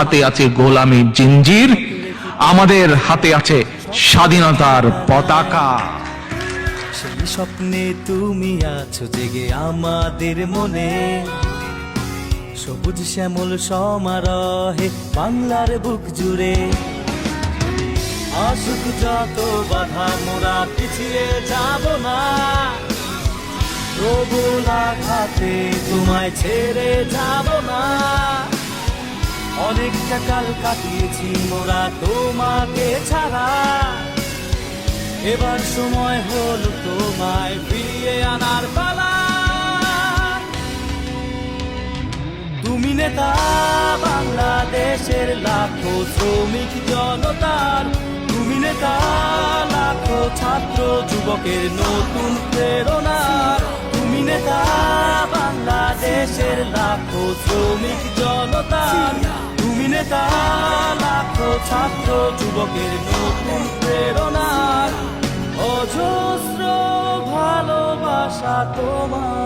হাতে আছে গোলামীর জিঞ্জির, আমাদের হাতে আছে স্বাধীনতার পতাকা। সেই স্বপ্নে তুমি আছো জেগে আমাদের মনে। সবুজ শ্যামল সমারহে বাংলার বুক জুড়ে। আসুক যত বাধা মোরা পিছিয়ে যাব না। প্রবল আঘাতে তোমায় ছেড়ে যাব না। অনেকটা কাল কাটিয়েছি মোরা তোমাকে ছাড়া। এবার সময় হল তোমায় ফিরিয়ে আনার পালা। তুমি নেতা বাংলাদেশের লাখো শ্রমিক জনতার। তুমি নেতা লাখো ছাত্র যুবকের নতুন প্রেরণার। তুমি নেতা বাংলাদেশের লাখো শ্রমিক জনতার। নেতা লাখো ছাত্র যুবকের নতুন প্রেরণা। অজস্র ভালোবাসা তোমার।